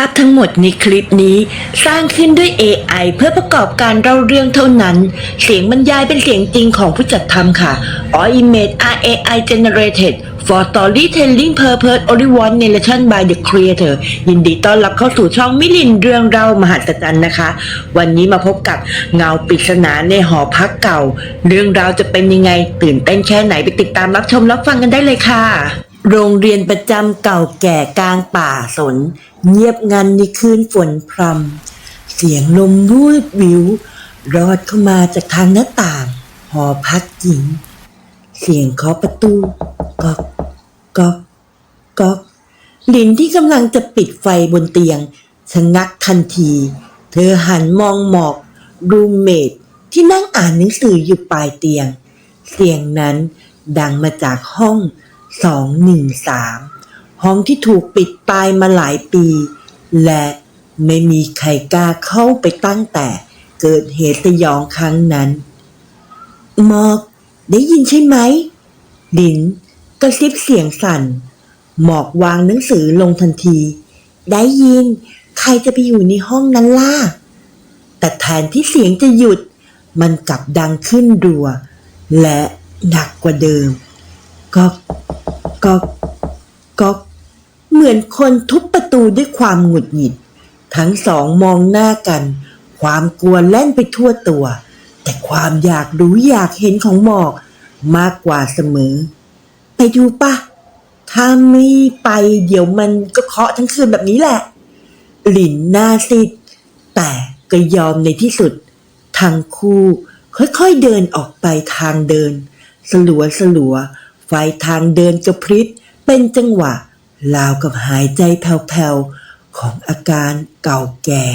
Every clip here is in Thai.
าพทั้งหมดในคลิปนี้ สร้างขึ้นด้วย AI เพื่อประกอบการเล่าเรื่องเท่านั้น เสียงบรรยายเป็นเสียงจริงของผู้จัดทำค่ะ All image are AI generated for storytelling purpose only one narration by the creator ยินดีต้อนรับเข้าสู่ช่องมิลินเรื่องเล่ามหัศจรรย์นะคะ วันนี้มาพบกับเงาปริศนาในหอพักเก่า เรื่องราวจะเป็นยังไงตื่นเต้นแค่ไหนไปติดตามรับชมรับฟังกันได้เลยค่ะ โรงเรียนประจำเก่าแก่กลางป่าสน เงียบงันในคืนฝนพรำเสียงลมวูดวิว รอดเข้ามาจากทางหน้าต่าง หอพักหญิง เสียงเคาะประตูก๊อกก๊อกก๊อกลินที่กำลังจะปิดไฟบนเตียงชะงักทันที เธอหันมองหมอก รูมเมทที่นั่งอ่านหนังสืออยู่ปลายเตียง เสียงนั้นดังมาจากห้อง สองหนึ่งสามห้องที่ถูกปิดตายมาหลายปี และไม่มีใครกล้าเข้าไปตั้งแต่เกิดเหตุสยองครั้งนั้นหมอกได้ยินใช่ไหมลินกระซิบเสียงสั่น หมอกวางหนังสือลงทันที ได้ยินใครจะไปอยู่ในห้องนั้นล่ะ แต่แทนที่เสียงจะหยุด มันกลับดังขึ้นรัว และหนักกว่าเดิมก๊อ ก๊อกก๊อกเหมือนคนทุบประตูด้วยความหงุดหงิด ทั้งสองมองหน้ากัน ความกลัวแล่นไปทั่วตัว แต่ความอยากรู้อยากเห็นของหมอกมากกว่าเสมอ ไปดูปะถ้าไม่ไปเดี๋ยวมันก็เคาะทั้งคืนแบบนี้แหละ หลินหน้าซีดแต่ก็ยอมในที่สุด ทั้งคู่ค่อยๆเดินออกไปทางเดิน สลัวสลัว ทางเดินกระพริบเป็นจังหวะราวกับหายใจแผ่วๆของอาการเก่าแก่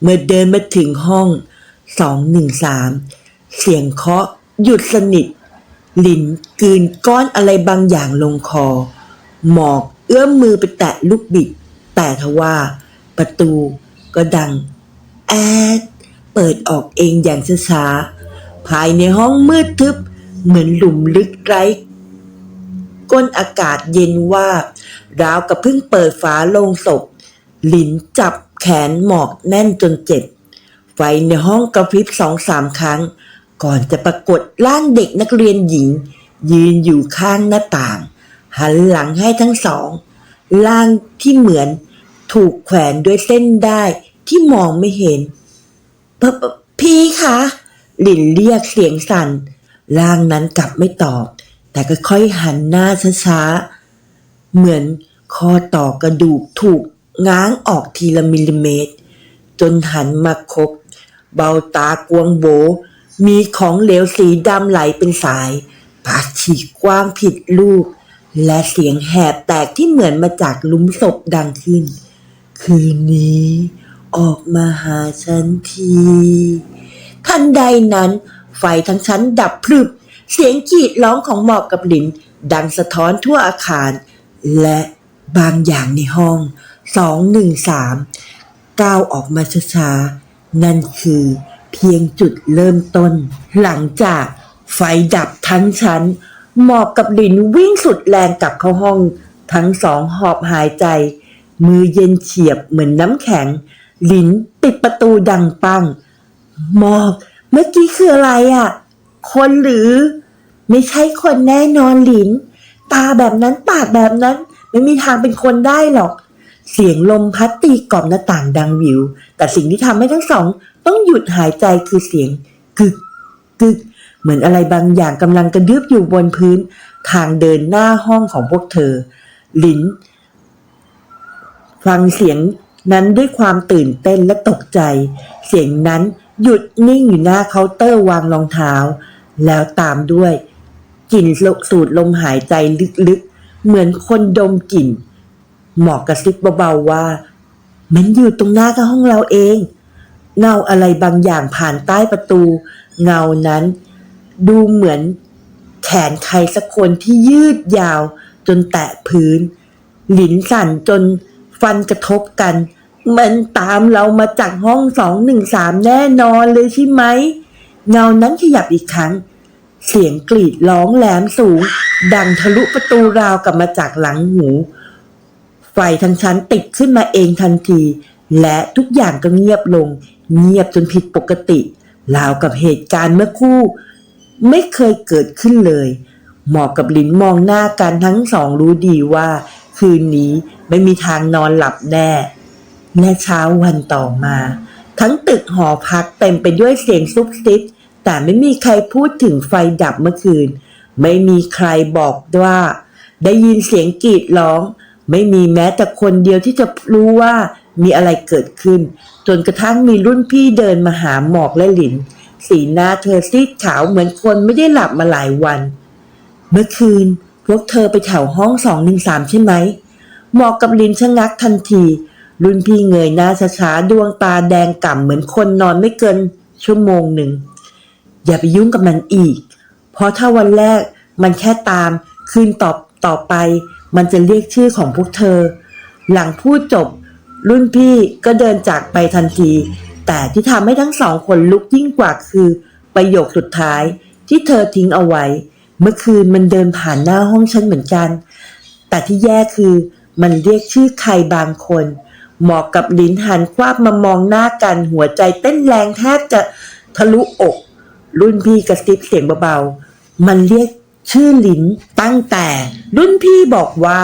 เมื่อเดินมาถึงห้องสองหนึ่งสามเสียงเคาะหยุดสนิท หลินกืนก้อนอะไรบางอย่างลงคอ หมอกเอื้อมมือไปแตะลูกบิด แต่ทว่า ประตูก็ดัง แอดเปิดออกเองอย่างช้าๆภายในห้องมืดทึบ เหมือนหลุมลึกไร้ก้นอากาศเย็นว่า ราวกับเพิ่งเปิดฝาโลงศพ หลินจับแขนหมอกแน่นจนเจ็บ ไฟในห้องกระพริบสองสามครั้ง ก่อนจะปรากฏร่างเด็กนักเรียนหญิง ยืนอยู่ข้างหน้าต่าง หันหลังให้ทั้งสอง ร่างที่เหมือนถูกแขวนด้วยเส้นได้ที่มองไม่เห็น พี่คะ หลินเรียกเสียงสั่น ร่างนั้นกลับไม่ตอบ แต่ก็ค่อยหันหน้าช้าๆ เหมือนคอต่อกระดูกถูกง้างออกทีละมิลลิเมตร จนหันมาคบ เบาตากวงโบ มีของเหลวสีดำไหลเป็นสาย ปากฉีกกว้างผิดลูก และเสียงแหบแตกที่เหมือนมาจากหลุมศพดังขึ้น คืนนี้ออกมาหาฉันที ทันใดนั้น ไฟทั้งชั้นดับพรึบ เสียงกรีดร้องของหมอกกับหลิน ดังสะท้อนทั่วอาคาร และบางอย่างในห้องสองหนึ่งสามก้าวออกมาช้าๆนั่นคือเพียงจุดเริ่มต้น หลังจากไฟดับทั้งชั้น หมอกกับหลินวิ่งสุดแรงกลับเข้าห้อง ทั้งสองหอบหายใจ มือเย็นเฉียบเหมือนน้ำแข็ง หลินปิดประตูดังปังหมอก เมื่อกี้คืออะไรอะ่ะ คนหรือ ไม่ใช่คนแน่นอนหลิน ตาแบบนั้นปากแบบนั้น ไม่มีทางเป็นคนได้หรอก เสียงลมพัดตีกรอบหน้าต่างดังวิว แต่สิ่งที่ทำให้ทั้งสอง ต้องหยุดหายใจคือเสียงกึกกึกเหมือนอะไรบางอย่างกำลังกระดึบอยู่บนพื้น ทางเดินหน้าห้องของพวกเธอ หลิน ฟังเสียงนั้นด้วยความตื่นเต้นและตกใจ เสียงนั้น หยุดนิ่งอยู่หน้าเคาน์เตอร์วางรองเท้า แล้วตามด้วยกลิ่นสูดลมหายใจลึกๆ เหมือนคนดมกลิ่น หมอกกระซิบเบาๆว่า มันอยู่ตรงหน้ากับห้องเราเอง เงาอะไรบางอย่างผ่านใต้ประตู เงานั้น ดูเหมือนแขนใครสักคนที่ยืดยาวจนแตะพื้น หลินสั่นจนฟันกระทบกัน มันตามเรามาจากห้องสองหนึ่งสามแน่นอนเลยใช่ไหม เงานั้นขยับอีกครั้ง เสียงกรีดร้องแหลมสูง ดังทะลุประตูราวกลับมาจากหลังหู ไฟทั้งชั้นติดขึ้นมาเองทันที และทุกอย่างก็เงียบลง เงียบจนผิดปกติ ราวกับเหตุการณ์เมื่อคู่ ไม่เคยเกิดขึ้นเลยหมอกกับลินมองหน้ากันทั้งสองรู้ดีว่า คืนนี้ไม่มีทางนอนหลับแน่ และเช้าวันต่อมา ทั้งตึกหอพักเต็มไปด้วยเสียงซุบซิบแต่ไม่มีใครพูดถึงไฟดับเมื่อคืน ไม่มีใครบอกว่า ได้ยินเสียงกรีดร้อง ไม่มีแม้แต่คนเดียวที่จะรู้ว่ามีอะไรเกิดขึ้น จนกระทั่งมีรุ่นพี่เดินมาหาหมอกและหลิน สีหน้าเธอซีดขาวเหมือนคนไม่ได้หลับมาหลายวัน เมื่อคืน พวกเธอไปแถวห้องสองหนึ่งสามใช่ไหมหมอกกับลินชะงักทันที รุ่นพี่เงยหน้าช้าๆดวงตาแดงก่ำเหมือนคนนอนไม่เกินชั่วโมงหนึ่ง อย่าไปยุ่งกับมันอีก เพราะถ้าวันแรกมันแค่ตาม คืนต่อต่อไป มันจะเรียกชื่อของพวกเธอ หลังพูดจบ รุ่นพี่ก็เดินจากไปทันที แต่ที่ทำให้ทั้งสองคนลุกยิ่งกว่าคือ ประโยคสุดท้ายที่เธอทิ้งเอาไว้ เมื่อคืนมันเดินผ่านหน้าห้องฉันเหมือนกัน แต่ที่แย่คือมันเรียกชื่อใครบางคน หมอกกับลิ้นหันคว้ามามองหน้ากันหัวใจเต้นแรงแทบจะทะลุอก รุ่นพี่กระซิบเสียงเบาๆ มันเรียกชื่อหลินตั้งแต่ รุ่นพี่บอกว่า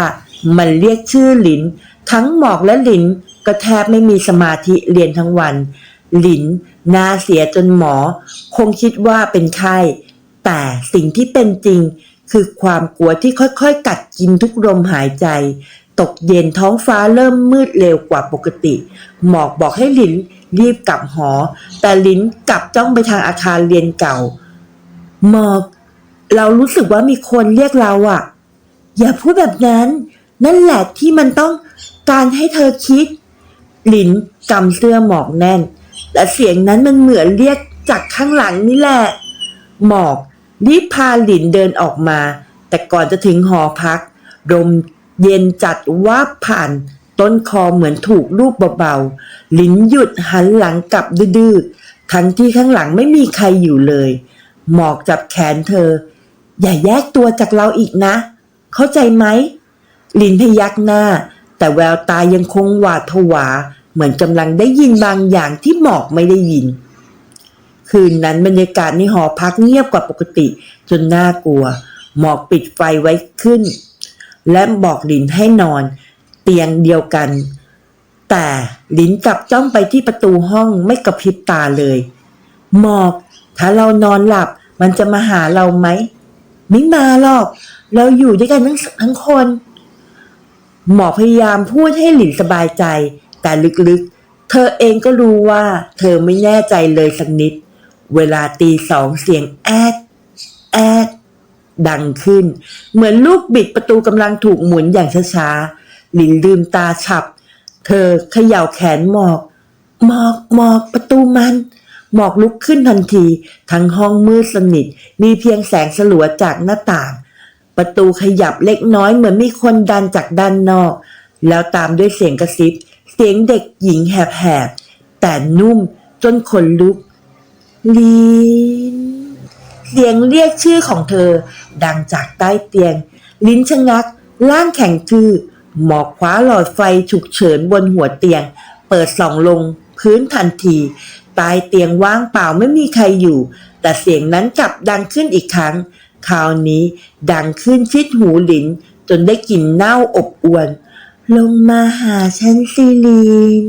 มันเรียกชื่อหลิน ทั้งหมอกและหลินก็แทบไม่มีสมาธิเรียนทั้งวัน หลินหน้าเสียจนหมอ คงคิดว่าเป็นไข้แต่สิ่งที่เป็นจริงคือความกลัวที่ค่อยๆ กัดกินทุกลมหายใจ ตกเย็นท้องฟ้าเริ่มมืดเร็วกว่าปกติ หมอกบอกให้ลินรีบกลับหอ แต่ลินกลับจ้องไปทางอาคารเรียนเก่า หมอก เรารู้สึกว่ามีคนเรียกเราอะอย่าพูดแบบนั้น นั่นแหละที่มันต้องการให้เธอคิด หลินกำเสื้อหมอกแน่น และเสียงนั้นมันเหมือนเรียกจากข้างหลังนี่แหละ หมอกรีบพาหลินเดินออกมา แต่ก่อนจะถึงหอพักลม เย็นจัดว่าบผ่าน ต้นคอเหมือนถูกลูบเบาๆ ลินหยุดหันหลังกลับดื้อๆ ทั้งที่ข้างหลังไม่มีใครอยู่เลย หมอกจับแขนเธอ อย่าแยกตัวจากเราอีกนะ เข้าใจไหม ลินพยักหน้า แต่แววตายังคงหวาดผวา เหมือนกำลังได้ยินบางอย่างที่หมอกไม่ได้ยินคืนนั้นบรรยากาศในหอพักเงียบกว่าปกติจนน่ากลัว หมอกปิดไฟไว้ขึ้น และบอกลินให้นอน เตียงเดียวกัน แต่ลินกลับจ้องไปที่ประตูห้องไม่กระพริบตาเลย หมอก ถ้าเรานอนหลับมันจะมาหาเราไหมไม่มาหรอก เราอยู่ด้วยกันทั้งทั้งคน หมอพยายามพูดให้หลินสบายใจ แต่ลึกๆ เธอเองก็รู้ว่า เธอไม่แน่ใจเลยสักนิด เวลาตีสองเสียงแอดแอด ดังขึ้น เหมือนลูกบิดประตูกำลังถูกหมุนอย่างช้าๆหลินลืมตาฉับ เธอเขย่าแขนหมอก หมอกหมอกประตูมัน หมอกลุกขึ้นทันที ทั้งห้องมืดสนิท มีเพียงแสงสลัวจากหน้าต่าง ประตูขยับเล็กน้อยเหมือนมีคนดันจากด้านนอก แล้วตามด้วยเสียงกระซิบ เสียงเด็กหญิงแหบๆแต่นุ่มจนขนลุกลี เสียงเรียกชื่อของเธอ ดังจากใต้เตียง ลิ้นชะงักร่างแข็งทื่อหมอกคว้าหลอดไฟฉุกเฉินบนหัวเตียง เปิดส่องลง พื้นทันทีใต้เตียงว่างเปล่าไม่มีใครอยู่ แต่เสียงนั้นกลับดังขึ้นอีกครั้ง คราวนี้ดังขึ้นชิดหูหลิน จนได้กลิ่นเน่าอบอวน ลงมาหาฉันสิลิน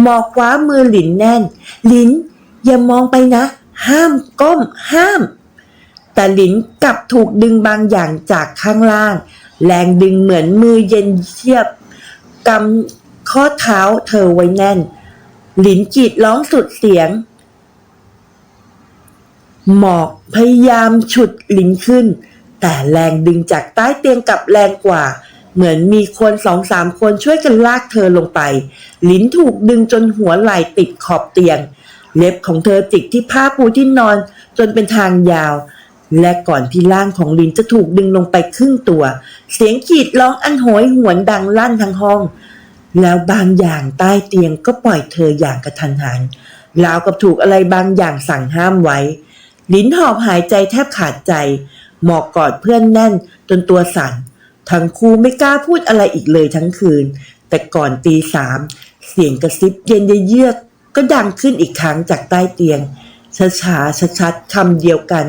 หมอกคว้ามือหลินแน่น ลินอย่ามองไปนะ ห้ามก้มห้าม แต่หลินกลับถูกดึงบางอย่างจากข้างล่าง แรงดึงเหมือนมือเย็นเชียบกำข้อเท้าเธอไว้แน่น หลินกรีดร้องสุดเสียง หมอกพยายามฉุดหลินขึ้น แต่แรงดึงจากใต้เตียงกลับแรงกว่า เหมือนมีคนสองสามคนช่วยกันลากเธอลงไป หลินถูกดึงจนหัวไหล่ติดขอบเตียง เล็บของเธอจิกที่ผ้าปูที่นอนจนเป็นทางยาว และก่อนที่ร่างของลินจะถูกดึงลงไปครึ่งตัว เสียงขีดร้องอันโหยหวนดังลั่นทั้งห้อง แล้วบางอย่างใต้เตียงก็ปล่อยเธออย่างกระทันหันราวกับถูกอะไรบางอย่างสั่งห้ามไว้ ลิ้นหอบหายใจแทบขาดใจ หมอกกอดเพื่อนแน่นจนตัวสั่น ทั้งคู่ไม่กล้าพูดอะไรอีกเลยทั้งคืน แต่ก่อนตีสาม เสียงกระซิบเย็นเยือก ก็ดังขึ้นอีกครั้งจากใต้เตียงช้าๆชัดๆคำเดียวกัน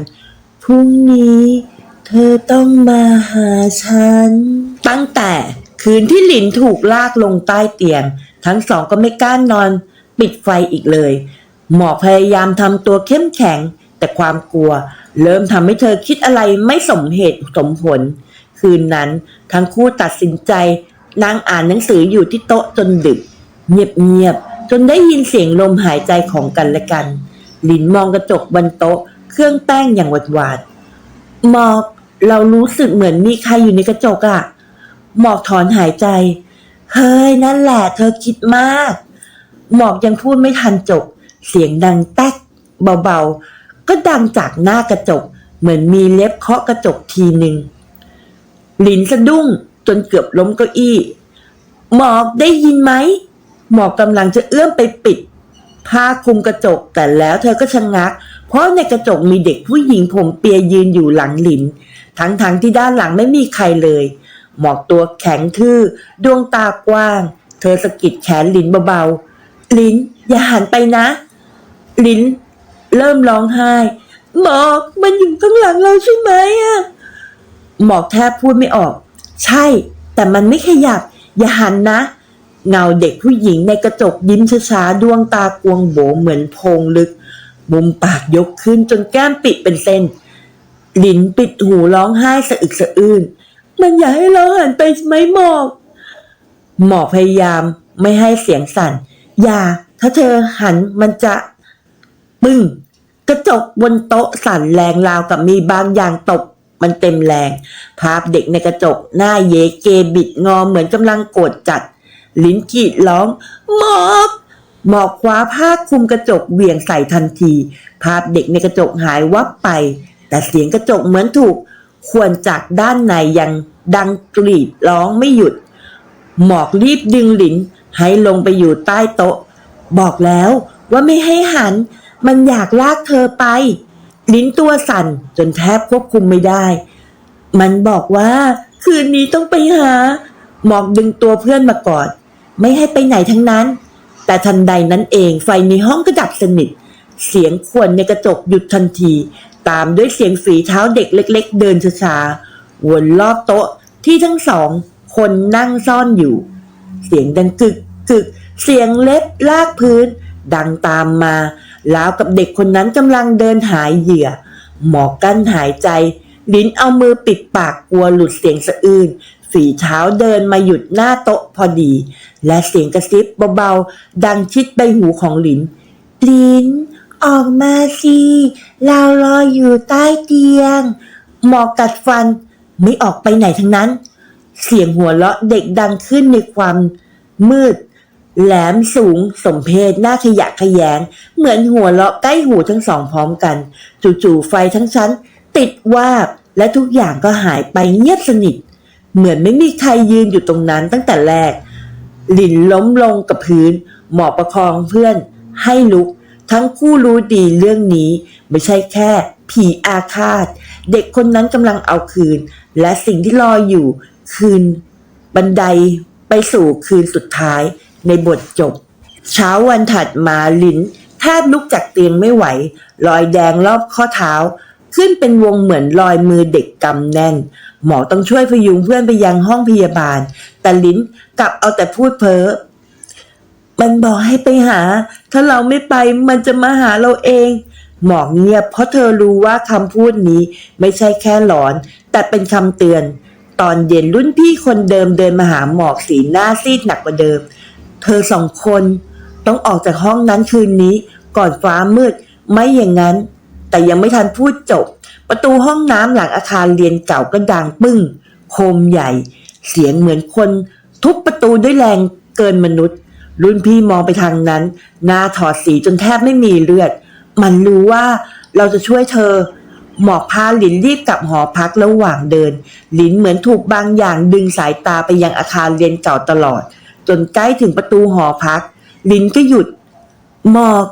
พรุ่งนี้เธอต้องมาหาฉัน ตั้งแต่คืนที่หลินถูกลากลงใต้เตียง ทั้งสองก็ไม่กล้านอน ปิดไฟอีกเลย หมอพยายามทำตัวเข้มแข็ง แต่ความกลัว เริ่มทำให้เธอคิดอะไรไม่สมเหตุสมผล คืนนั้นทั้งคู่ตัดสินใจนั่งอ่านหนังสืออยู่ที่โต๊ะจนดึก เงียบๆ จนได้ยินเสียงลมหายใจของกันและกัน หลินมองกระจกบนโต๊ะ เครื่องแป้งอย่างหวาดหวาดหมอกเรารู้สึกเหมือนมีใครอยู่ในกระจกอะหมอกถอนหายใจ เฮ้ยนั่นแหละ เธอคิดมาก หมอกยังพูดไม่ทันจบ เสียงดังแต๊กเบาๆ ก็ดังจากหน้ากระจก เหมือนมีเล็บเคาะกระจกทีหนึ่งหลินสะดุ้งจนเกือบล้มเก้าอี้ หมอกได้ยินไหม หมอกกำลังจะเอื้อมไปปิด ผ้าคลุมกระจกแต่แล้วเธอก็ชะงัก เพราะในกระจกมีเด็กผู้หญิงผมเปียยืนอยู่หลังหลิน ทั้งๆที่ด้านหลังไม่มีใครเลย หมอกตัวแข็งทื่อ ดวงตากว้าง เธอสะกิดแขนหลินเบาๆลินอย่าหันไปนะลินเริ่มร้องไห้ หมอกมันอยู่ข้างหลังเราใช่ไหมอะหมอกแทบพูดไม่ออก ใช่ แต่มันไม่ขยับ อย่าหันนะ เงาเด็กผู้หญิงในกระจกยิ้มช้าๆดวงตากวงโบเหมือนโพงลึก มุมปากยกขึ้นจนแก้มปิดเป็นเส้น ลินปิดหูร้องไห้สะอึกสะอื้นมันอยากให้เราหันไปไหมหมอกหมอกพยายามไม่ให้เสียงสั่น อย่า ถ้าเธอหันมันจะปึ้งกระจกบนโต๊ะสั่นแรงราวกับมีบางอย่างตกมันเต็มแรง ภาพเด็กในกระจกหน้าเยเกบิดงอเหมือนกำลังโกรธจัด ลิ้นกรีดร้องหมอกหมอกคว้าผ้าคลุมกระจกเหวี่ยงใส่ทันที ภาพเด็กในกระจกหายวับไป แต่เสียงกระจกเหมือนถูกขวนจากด้านในยังดังกรีดร้องไม่หยุด หมอกรีบดึงหลินให้ลงไปอยู่ใต้โต๊ะ บอกแล้วว่าไม่ให้หัน มันอยากลากเธอไป ลิ้นตัวสั่นจนแทบควบคุมไม่ได้ มันบอกว่า คืนนี้ต้องไปหา หมอกดึงตัวเพื่อนมากอด ไม่ให้ไปไหนทั้งนั้น แต่ทันใดนั้นเองไฟในห้องก็ดับสนิท เสียงขวนในกระจกหยุดทันที ตามด้วยเสียงฝีเท้าเด็กเล็ก ๆ เดินช้าๆวนรอบโต๊ะที่ทั้งสองคนนั่งซ่อนอยู่ เสียงดังกึกกึกเสียงเล็บลากพื้น ดังตามมา แล้วกับเด็กคนนั้นกำลังเดินหายเหยื่อ หมอกั้นหายใจ ลิ้นเอามือปิดปากกลัวหลุดเสียงสะอื้น ฝีเท้าเดินมาหยุดหน้าโต๊ะพอดี และเสียงกระซิบเบาๆ ดังชิดใบหูของหลิน หลิน ออกมาสิเรารออยู่ใต้เตียง หมอกกัดฟันไม่ออกไปไหนทั้งนั้น เสียงหัวเราะเด็กดังขึ้นในความมืด แหลมสูงสมเพศหน้าขยะแขยง เหมือนหัวเราะใกล้หูทั้งสองพร้อมกัน จู่ๆไฟทั้งชั้น ติดวาบและทุกอย่างก็หายไปเงียบสนิท เหมือนไม่มีใครยืนอยู่ตรงนั้นตั้งแต่แรก หลินล้มลงกับพื้น หมอบประคองเพื่อน ให้ลุก ทั้งคู่รู้ดีเรื่องนี้ ไม่ใช่แค่ ผีอาฆาต เด็กคนนั้นกำลังเอาคืน และสิ่งที่รออยู่คืน บันไดไปสู่คืนสุดท้ายในบทจบ เช้าวันถัดมาลินแทบลุกจากเตียงไม่ไหว รอยแดงรอบข้อเท้า ขึ้นเป็นวงเหมือนรอยมือเด็กกำแน่น หมอต้องช่วยพยุงเพื่อนไปยังห้องพยาบาล แต่ลิ้นกลับเอาแต่พูดเพ้อ มันบอกให้ไปหา ถ้าเราไม่ไปมันจะมาหาเราเอง หมอกเงียบเพราะเธอรู้ว่าคำพูดนี้ไม่ใช่แค่หลอน แต่เป็นคำเตือน ตอนเย็นรุ่นพี่คนเดิมเดินมาหาหมอกสีหน้าซีดหนักกว่าเดิม เธอสองคนต้องออกจากห้องนั้นคืนนี้ ก่อนฟ้ามืด ไม่อย่างนั้น แต่ยังไม่ทันพูดจบ ประตูห้องน้ำหลังอาคารเรียนเก่าก็ดังปึ้ง โคมใหญ่ เสียงเหมือนคน ทุบประตูด้วยแรงเกินมนุษย์ รุ่นพี่มองไปทางนั้น หน้าถอดสีจนแทบไม่มีเลือด มันรู้ว่าเราจะช่วยเธอ หมอกพาหลินรีบกลับหอพักระหว่างเดิน หลินเหมือนถูกบางอย่างดึงสายตาไปยังอาคารเรียนเก่าตลอด จนใกล้ถึงประตูหอพักลินก็หยุด หมอก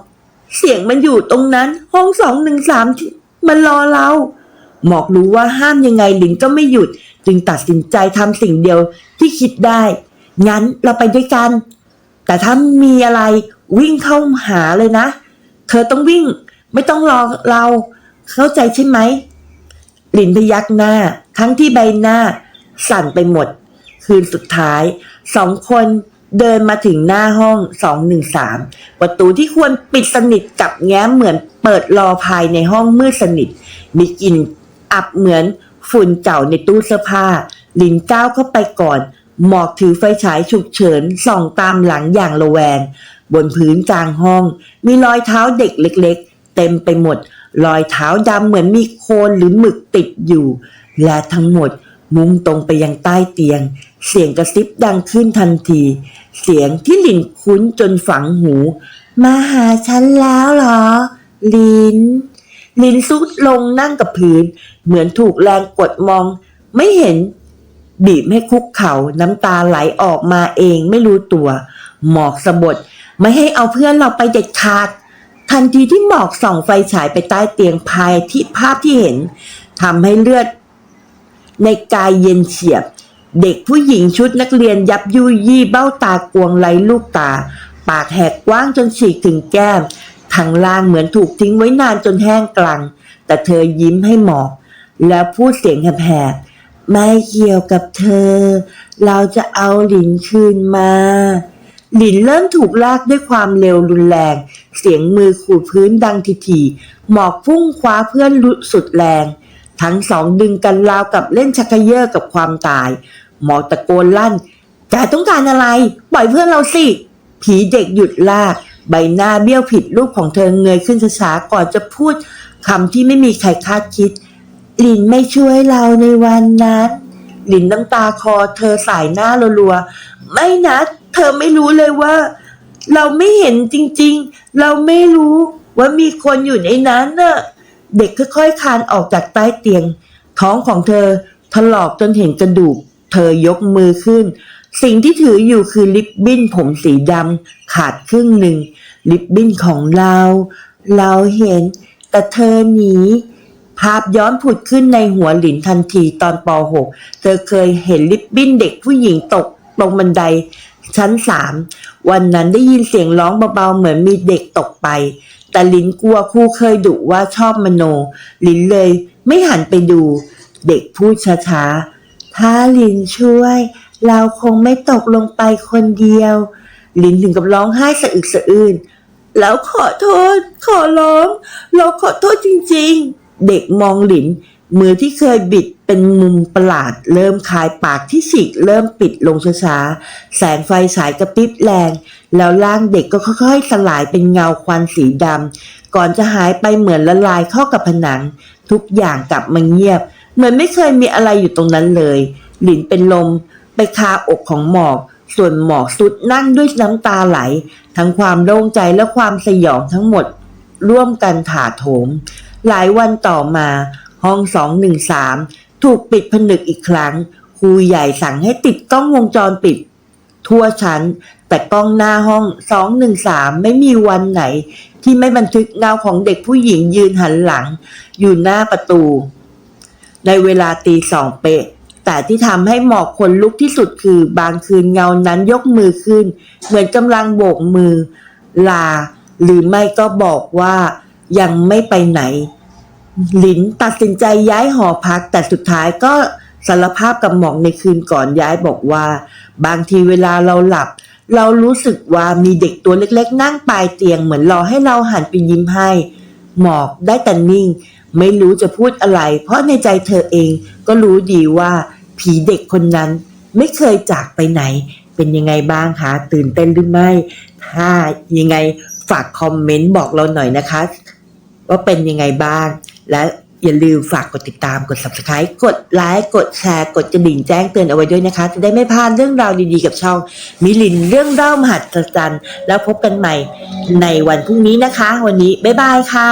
เสียงมันอยู่ตรงนั้น ห้องสองหนึ่งสามที่ มันรอเรา หมอกรู้ว่าห้ามยังไงลินก็ไม่หยุด จึงตัดสินใจทำสิ่งเดียวที่คิดได้ งั้นเราไปด้วยกัน แต่ถ้ามีอะไรวิ่งเข้าหาเลยนะ เธอต้องวิ่ง ไม่ต้องรอเรา เข้าใจใช่ไหมหลินพยักหน้า ทั้งที่ใบหน้า สั่นไปหมด คืนสุดท้าย สองคน เดินมาถึงหน้าห้องสองหนึ่งสามประตูที่ควรปิดสนิทกับแง้มเหมือนเปิดรอภายในห้องมืดสนิท มีกลิ่นอับเหมือนฝุ่นเก่าในตู้เสื้อผ้า ลินก้าวเข้าไปก่อน หมอกถือไฟฉายฉุกเฉินส่องตามหลังอย่างระแวง บนพื้นกลางห้อง มีรอยเท้าเด็กเล็ก ๆ เต็มไปหมด รอยเท้าดำเหมือนมีโคลนหรือหมึกติดอยู่ และทั้งหมดมุ่งตรงไปยังใต้เตียง เสียงกระซิบดังขึ้นทันที เสียงที่ลินคุ้นจนฝังหู มาหาฉันแล้วเหรอ ลิน ลินซุดลงนั่งกับพื้น เหมือนถูกแรงกดมอง ไม่เห็น บีบให้คุกเขา่าน้ำตาไหลออกมาเองไม่รู้ตัว หมอกสะบดไม่ให้เอาเพื่อนเราไปเด็ดขาด ทันทีที่หมอกส่องไฟฉายไปใต้เตียงภายที่ภาพที่เห็นทำให้เลือด ในกายเย็นเฉียบ เด็กผู้หญิงชุดนักเรียนยับยุยี่เบ้าตากวงไหลลูกตา ปากแหกกว้างจนฉีกถึงแก้มทางล่างเหมือนถูกทิ้งไว้นานจนแห้งกลัง แต่เธอยิ้มให้หมอก แล้วพูดเสียงแหบๆไม่เกี่ยวกับเธอ เราจะเอาหลินคืนมา หลินเริ่มถูกลากด้วยความเร็วรุนแรง เสียงมือขูดพื้นดังทีๆหมอกพุ่งคว้าเพื่อนลุสุดแรง ทั้งสองดึงกันราวกับเล่นชักเย่อกับความตาย หมอตะโกนลั่นแกต้องการอะไร ปล่อยเพื่อนเราสิ ผีเด็กหยุดลากใบหน้าเบี้ยวผิดรูปของเธอเงยขึ้นช้าๆก่อนจะพูดคำที่ไม่มีใครคาดคิด ลินไม่ช่วยเราในวันนั้นหลินน้ำตาคอเธอสายหน้ารัวๆ ไม่นะ เธอไม่รู้เลยว่า เราไม่เห็นจริงๆ เราไม่รู้ว่ามีคนอยู่ในนั้นน่ะ เด็กค่อยๆคานออกจากใต้เตียง ท้องของเธอถลอกจนเห็นกระดูก เธอยกมือขึ้น สิ่งที่ถืออยู่คือลิปบิ้นผมสีดำขาดครึ่งหนึ่ง ลิปบิ้นของเรา เราเห็น แต่เธอหนีภาพย้อนผุดขึ้นในหัวหลินทันทีตอนป .6 เธอเคยเห็นลิปบิ้นเด็กผู้หญิงตกลงบันได ชั้นสามวันนั้นได้ยินเสียงร้องเบาๆเหมือนมีเด็กตกไป แต่ลินกลัวครูเคยดุว่าชอบมโน ลินเลยไม่หันไปดู เด็กพูดช้าๆ ถ้าหลินช่วย เราคงไม่ตกลงไปคนเดียว หลินถึงกับร้องไห้สะอึกสะอื้นแล้วขอโทษ ขอร้อง เราขอโทษจริงๆ เด็กมองหลิน มือที่เคยบิดเป็นมุมประหลาด เริ่มคลายปากที่ฉีกเริ่มปิดลงช้าๆ แสงไฟฉายกระพริบแรง แล้วร่างเด็กก็ค่อยๆ สลายเป็นเงาควันสีดำก่อนจะหายไปเหมือนละลายเข้ากับผนัง ทุกอย่างกลับมาเงียบ เหมือนไม่เคยมีอะไรอยู่ตรงนั้นเลย หลินเป็นลม ไปคาอกของหมอก ส่วนหมอกสุดนั่งด้วยน้ำตาไหล ทั้งความโล่งใจและความสยองทั้งหมด ร่วมกันถาโถม หลายวันต่อมา ห้องสองหนึ่งสามถูกปิดผนึกอีกครั้งครูใหญ่สั่งให้ติดกล้องวงจรปิด ทั่วชั้น แต่กล้องหน้าห้องสองหนึ่งสามไม่มีวันไหน ที่ไม่บันทึกเงาของเด็กผู้หญิงยืนหันหลัง อยู่หน้าประตู ในเวลาตีสองเป๊ะ แต่ที่ทำให้หมอกคนลุกที่สุดคือบางคืนเงานั้นยกมือขึ้น เหมือนกำลังโบกมือ ลา หรือไม่ก็บอกว่ายังไม่ไปไหน หลินตัดสินใจย้ายหอพัก แต่สุดท้ายก็สารภาพกับหมอกในคืนก่อนย้ายบอกว่า บางทีเวลาเราหลับ เรารู้สึกว่ามีเด็กตัวเล็กๆ นั่งปลายเตียงเหมือนรอให้เราหันไปยิ้มให้ หมอกได้แต่นิ่ง ไม่รู้จะพูดอะไร เพราะในใจเธอเองก็รู้ดีว่า ผีเด็กคนนั้นไม่เคยจากไปไหน เป็นยังไงบ้างคะ ตื่นเต้นหรือไม่ ถ้ายังไงฝากคอมเมนต์บอกเราหน่อยนะคะ ว่าเป็นยังไงบ้าง และอย่าลืมฝากกดติดตามกด subscribe กดไลค์กดแชร์ กดกระดิ่งแจ้งเตือนเอาไว้ด้วยนะคะ จะได้ไม่พลาดเรื่องราวดีๆกับช่อง มิลินเรื่องเล่ามหัศจรรย์แล้วพบกันใหม่ในวันพรุ่งนี้นะคะ วันนี้ บ๊ายบายค่ะ